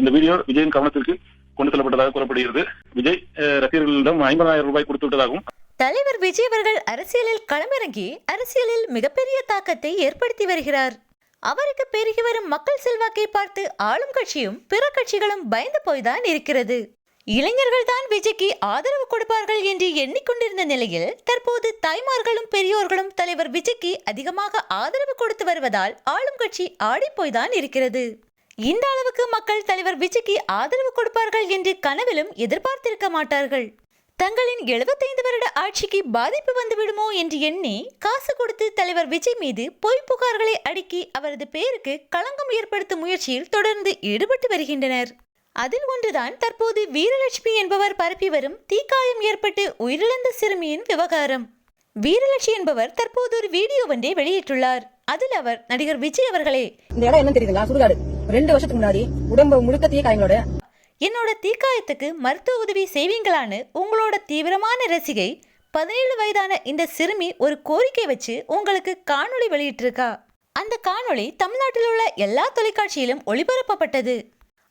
இந்த வீடியோ விஜயின் கவனத்திற்கு கொண்டு செல்லப்பட்டதாக கூறப்படுகிறது. விஜய் ரசிகர்களிடம் ஐம்பதாயிரம் ரூபாய் கொடுத்து விட்டதாகவும் தலைவர் விஜய் அவர்கள் அரசியலில் களமிறங்கி அரசியலில் மிகப்பெரிய தாக்கத்தை ஏற்படுத்தி வருகிறார். அவருக்கு பெருகி வரும் மக்கள் செல்வாக்கை பார்த்து ஆளும் கட்சியும் பிற கட்சிகளும் பயந்து போய்தான் இருக்கிறது. இளைஞர்கள் தான் விஜய்க்கு ஆதரவு கொடுப்பார்கள் என்று எண்ணிக்கொண்டிருந்த நிலையில் தற்போது தாய்மார்களும் பெரியோர்களும் தலைவர் விஜய்க்கு அதிகமாக ஆதரவு கொடுத்து வருவதால் ஆளும் கட்சி ஆடிப்போய்தான் இருக்கிறது. இந்த அளவுக்கு மக்கள் தலைவர் விஜய்க்கு ஆதரவு கொடுப்பார்கள் என்று கனவிலும் எதிர்பார்த்திருக்க மாட்டார்கள். தங்களின் 75 வருட ஆட்சிக்கு பாதிப்பு வந்துவிடுமோ என்று எண்ணி காசு கொடுத்து தலைவர் விஜய் மீது பொய் புகார்களை அடுக்கி அவரது பெயருக்கு களங்கம் ஏற்படுத்தும் முயற்சியில் தொடர்ந்து ஈடுபட்டு வருகின்றனர். அதில் ஒன்றுதான் தற்போது வீரலட்சுமி என்பவர் பரப்பி வரும் தீக்காயம் ஏற்பட்டு உயிரிழந்த சிறுமியின் விவகாரம். வீரலட்சுமி என்பவர் தற்போது ஒரு வீடியோ ஒன்றை வெளியிட்டுள்ளார். அதில் அவர் நடிகர் விஜய் அவர்களே. இந்த இடம் என்ன தெரியுதுங்களா? சுடுகாடு. ரெண்டு வருஷத்துக்கு முன்னாடி உடம்பு முழுக்க தீ காயங்களோட என்னோட தீக்காயத்துக்கு மருத்துவ உதவி செய்வீங்களான்னு உங்களோட தீவிரமான ரசிகை பதினேழு வயதான இந்த சிறுமி ஒரு கோரிக்கை வச்சு உங்களுக்கு காணொளி வெளியிட்டிருக்கா. அந்த காணொளி தமிழ்நாட்டில் உள்ள எல்லா தொலைக்காட்சியிலும் ஒளிபரப்பப்பட்டது.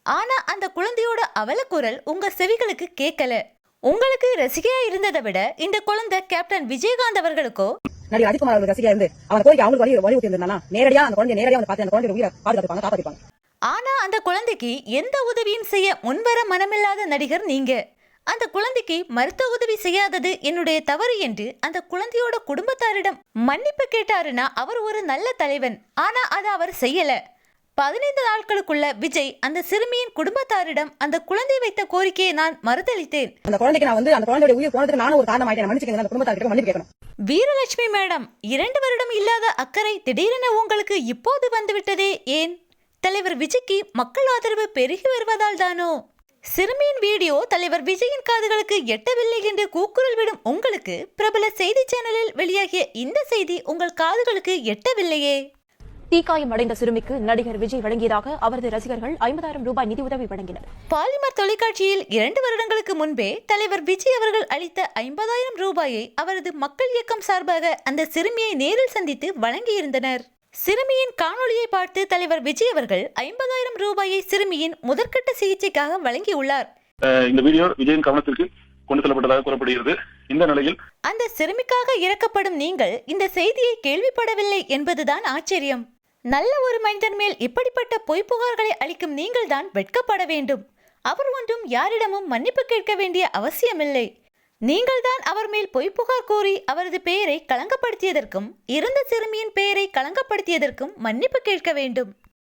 ஆனா அந்த குழந்தையோட அவலக்குரல் உங்க செவிகளுக்கு கேட்கல. உங்களுக்கு ரசிகையா இருந்ததை விட இந்த குழந்தை கேப்டன் விஜயகாந்த் அவர்களுக்கோ? நடிகர் அஜித்குமார் அவர்கள் ரசிகா இருந்து அவன் கோரிக்கை அவங்களுக்கு வழி வழி ஊத்தி நேரடியா அந்த குழந்தைய நேரடியா வந்து பார்த்து அந்த குழந்தைய உயிரை பாதுகாப்பாங்க காப்பாத்திப்பாங்க. ஆனா அந்த குழந்தைக்கு எந்த உதவியும் செய்ய முன்வர மனமில்லாத நடிகர் நீங்க. அந்த குழந்தைக்கு மருத்துவ உதவி செய்யாதது என்னுடைய தவறு என்று அந்த குழந்தையோட குடும்பத்தாரிடம் மன்னிப்பு கேட்டாருன்னா அவர் ஒரு நல்ல தலைவன். ஆனா அதை அவர் செய்யல. பதினைந்து நாட்களுக்குள்ள விஜய் அந்த சிறுமியின் குடும்பத்தாரிடம் அந்த குழந்தை வைத்த கோரிக்கையை நான் மறுதளித்தேன் அந்த குழந்தைக்கு நான் வந்து அந்த குழந்தையோட உயிர் போனதுக்கு நானும் ஒரு காரணம் ஆயிட்டேன் மன்னிச்சுக்கங்க அந்த குடும்பத்தார்கிட்ட மன்னிப்பு கேட்கணும். வீரலட்சுமி மேடம் இரண்டு வருடம் இல்லாத அக்கறை திடீரென உங்களுக்கு இப்போது வந்துவிட்டதே ஏன்? தலைவர் விஜய்க்கு மக்கள் ஆதரவு பெருகி வருவதால் தானோ? சிறுமியின் வீடியோ தலைவர் விஜயின் காதுகளுக்கு எட்டவில்லை என்று கூக்குரல் விடும் உங்களுக்கு பிரபல செய்தி சேனலில் வெளியாகிய இந்த செய்தி உங்கள் காதுகளுக்கு எட்டவில்லையே. தீக்காயம் அடைந்த சிறுமிக்கு நடிகர் விஜய் வழங்கியதாக அவரது ரசிகர்கள் ஐம்பதாயிரம் ரூபாய் நிதியுதவி வழங்கினர். பாலிமர் தொலைக்காட்சியில் இரண்டு வருடங்களுக்கு முன்பே தலைவர் விஜய் அவர்கள் அளித்த ஐம்பதாயிரம் ரூபாயை அவரது மக்கள் இயக்கம் சார்பாக அந்த சிறுமியை நேரில் சந்தித்து வழங்கியிருந்தனர். சிறுமியின் காணொளியை பார்த்து தலைவர் விஜய் அவர்கள் ஐம்பதாயிரம் ரூபாயை சிறுமியின் முதற்கட்ட சிகிச்சைக்காக வழங்கியுள்ளார். இந்த வீடியோ விஜயின் கவனத்திற்கு கொண்டு செல்லப்பட்டதாக கூறப்படுகிறது. இந்த நிலையில் அந்த சிறுமிக்காக இறக்கப்படும் நீங்கள் இந்த செய்தியை கேள்விப்படவில்லை என்பதுதான் ஆச்சரியம். நல்ல ஒரு மனிதன் மேல் இப்படிப்பட்ட பொய் புகார்களை அளிக்கும் நீங்கள்தான் வெட்கப்பட வேண்டும். அவர் ஒன்றும் யாரிடமும் மன்னிப்பு கேட்க வேண்டிய அவசியமில்லை. நீங்கள்தான் அவர் மேல் பொய் புகார் கூறி அவரது பெயரை களங்கப்படுத்தியதற்கும் இறந்த சிறுமியின் பெயரை களங்கப்படுத்தியதற்கும் மன்னிப்பு கேட்க வேண்டும்.